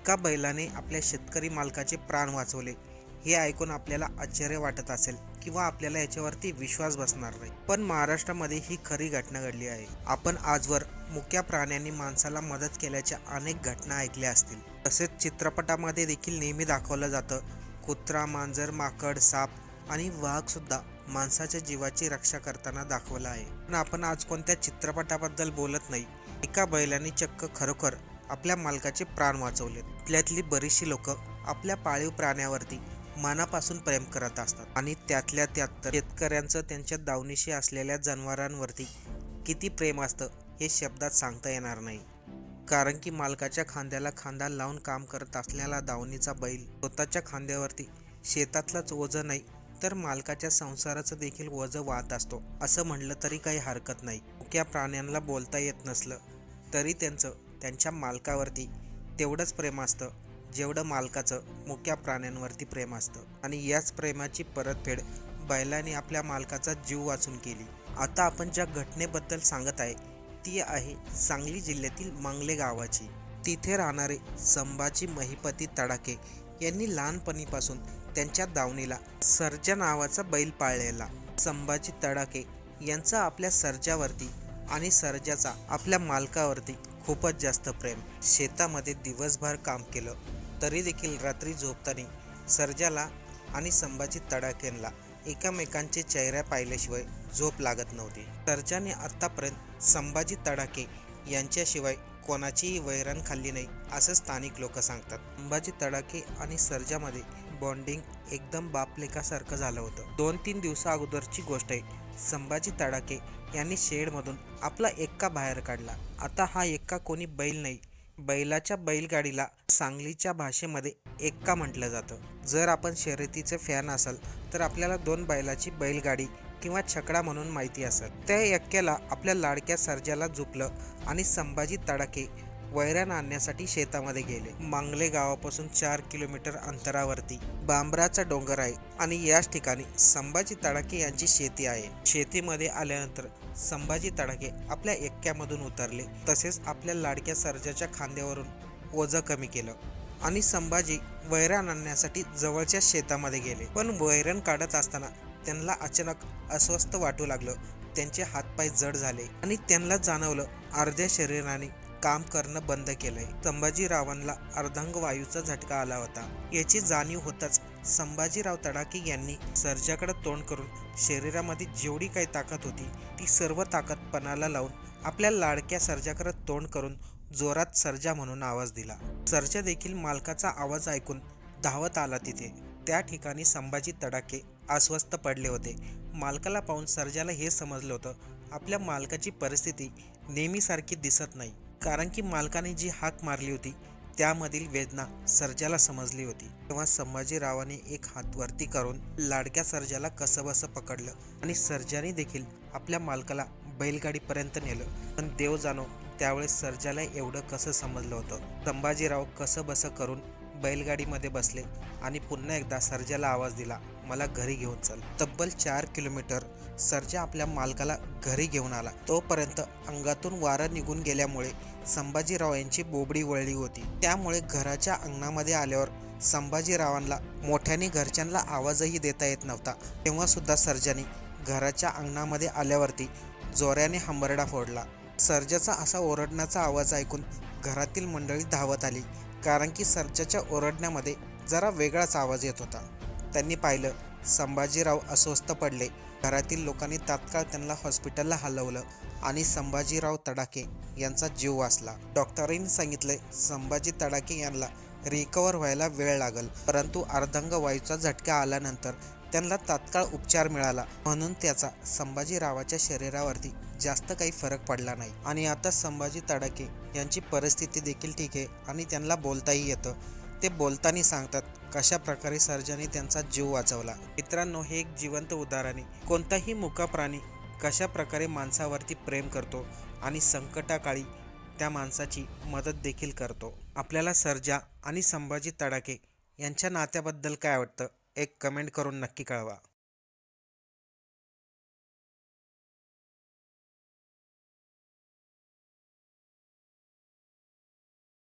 एका बैलाने आपल्या शेतकरी मालकाचे प्राण वाचवले. हे ऐकून आपल्याला आश्चर्य वाटत असेल किंवा आपल्याला याच्यावरती विश्वास बसणार नाही. पण महाराष्ट्रामध्ये ही खरी घटना घडली आहे. आपण आजवर मुक्या प्राण्यांनी माणसाला मदत केल्याच्या अनेक घटना ऐकल्या असतील. तसेच चित्रपटामध्ये देखील नेहमी दाखवलं जातं कुत्रा मांजर माकड साप आणि वाघ सुद्धा माणसाच्या जीवाची रक्षा करताना दाखवलं आहे. पण आपण आज कोणत्या चित्रपटाबद्दल बोलत नाही? एका बैलाने चक्क खरोखर आपल्या मालकाचे प्राण वाचवले त्यातली बरीचशी लोक आपल्या पाळीव प्राण्यावरती मनापासून प्रेम करत असतात. आणि त्यातल्या त्यात शेतकऱ्यांचं त्यांच्या दावणीशी असलेल्या जनावरांवरती किती प्रेम असतं हे शब्दात सांगता येणार नाही. कारण की मालकाच्या खांद्याला खांदा लावून काम करत असलेला दावणीचा बैल स्वतःच्या खांद्यावरती शेतातलंच ओझं नाही तर मालकाच्या संसाराचं देखील ओझं वाहत असतो. असं म्हणलं तरी काही हरकत नाही. त्या प्राण्यांना बोलता येत नसलं तरी त्यांचं त्यांच्या मालकावरती तेवढंच प्रेम असतं जेवढं मालकाचं मुक्या प्राण्यांवरती प्रेम असतं. आणि याच प्रेमाची परतफेड बैलाने आपल्या मालकाचा जीव वाचून केली. आता आपण ज्या घटनेबद्दल सांगत आहे ती आहे सांगली जिल्ह्यातील मांगले गावाची. तिथे राहणारे संभाजी महिपती तडाके यांनी लहानपणीपासून त्यांच्या दावणीला सर्जा नावाचा बैल पाळलेला. संभाजी तडाके यांचा आपल्या सर्जावरती आणि सर्जाचा आपल्या मालकावरती खूपच जास्त प्रेम. शेतामध्ये दिवसभर काम केलं तरी देखील रात्री झोपताना सर्जाला आणि संभाजी तडाखेंना एकामेकांचे चेहऱ्या पाहिल्याशिवाय झोप लागत नव्हती. सर्जाने आतापर्यंत संभाजी तडाखे यांच्याशिवाय कोणाचीही वैरण खाल्ली नाही असं स्थानिक लोक सांगतात. संभाजी तडाखे आणि सर्जामध्ये बॉन्डिंग एकदम बापलेकासारखं झालं होतं. दोन तीन दिवसा अगोदरची गोष्ट आहे संभाजी तडाके यांनी शेडमधून आपला एक्का बाहेर काढला. आता हा एक्का कोणी बैल नाही. बैलाच्या बैलगाडीला सांगलीच्या भाषेमध्ये एक्का म्हटलं जातं. जर आपण शर्यतीचे फॅन असाल तर आपल्याला दोन बैलाची बैलगाडी किंवा छकडा म्हणून माहिती असेल. त्या एक्क्याला आपल्या लाडक्या सर्जाला झुकलं आणि संभाजी तडाके वैरण आणण्यासाठी शेतामध्ये गेले. मांगले गावापासून चार किलोमीटर अंतरावरती. बांबराचा डोंगर आहे आणि याच ठिकाणी संभाजी तडाके यांची शेती आहे. शेतीमध्ये आल्यानंतर संभाजी तडाके आपल्या एक्क्यामधून उतरले. तसेच आपल्या लाडक्या सर्जाच्या खांद्यावरून ओझं कमी केलं आणि संभाजी वैरण आणण्यासाठी जवळच्या शेतामध्ये गेले. पण वैरण काढत असताना त्यांना अचानक अस्वस्थ वाटू लागलं. त्यांचे हातपाय जड झाले आणि त्यांना जाणवलं अर्ध्या शरीराने काम करणं बंद केलंय. संभाजीरावांना अर्धांगवायूचा झटका आला होता. याची जाणीव होताच संभाजीराव तडाके यांनी सर्जाकडे तोंड करून शरीरामध्ये जेवढी काही ताकद होती ती सर्व ताकद पणाला लावून आपल्या लाडक्या सर्जाकडे तोंड करून जोरात सर्जा म्हणून आवाज दिला. सर्जा देखील मालकाचा आवाज ऐकून धावत आला तिथे. त्या ठिकाणी संभाजी तडाके अस्वस्थ पडले होते. मालकाला पाहून सर्जाला हे समजलं होतं आपल्या मालकाची परिस्थिती नेहमीसारखी दिसत नाही. कारण की मालकाने जी हाक मारली होती त्यामधील वेदना सर्जाला समजली होती. तेव्हा संभाजीरावाने एक हात वरती करून लाडक्या सर्जाला कसंबसं पकडलं आणि सर्जाने देखील आपल्या मालकाला बैलगाडीपर्यंत नेलं. पण देव जाणो त्यावेळेस सर्जाला एवढं कसं समजलं होतं? संभाजीराव कसं बसं करून बैलगाडीमध्ये बसले आणि पुन्हा एकदा सर्जाला आवाज दिला मला घरी घेऊन चल. तब्बल चार किलोमीटर सर्जा आपल्या मालकाला घरी घेऊन आला. तोपर्यंत अंगातून वारं निघून गेल्यामुळे संभाजीराव यांची बोबडी वळली होती. त्यामुळे घराच्या अंगणामध्ये आल्यावर संभाजीरावांना मोठ्याने घरच्यांना आवाजही देता येत नव्हता. तेव्हा सुद्धा सर्जाने घराच्या अंगणामध्ये आल्यावरती जोऱ्याने हंबरडा फोडला. सर्जाचा असा ओरडण्याचा आवाज ऐकून घरातील मंडळी धावत आली कारण की सर्जाच्या ओरडण्यामध्ये जरा वेगळाच आवाज येत होता. त्यांनी पाहिलं संभाजीराव अस्वस्थ पडले. घरातील लोकांनी तात्काळ त्यांना हॉस्पिटलला हलवलं आणि संभाजीराव तडाके यांचा जीव वाचला. डॉक्टरांनी सांगितले संभाजी तडाके यांना रिकवर व्हायला वेळ लागल परंतु अर्धंग वायूचा झटका आल्यानंतर त्यांना तात्काळ उपचार मिळाला. म्हणून त्याचा संभाजीरावाच्या शरीरावरती जास्त काही फरक पडला नाही. आणि आता संभाजी तडाके यांची परिस्थिती देखील ठीक आहे आणि त्यांना बोलताही येतं. ते बोलताना सांगतात कशा प्रकारे सर्जाने त्यांचा जीव वाचवला? मित्रांनो हे एक जिवंत उदाहरण कोणताही मुका प्राणी कशा प्रकारे माणसावरती प्रेम करतो आणि संकटाकाळी त्या माणसाची मदत देखील करतो? आपल्याला सर्जा आणि संभाजी तडाके यांच्या नात्याबद्दल काय वाटतं? एक कमेंट करून नक्की कळवा.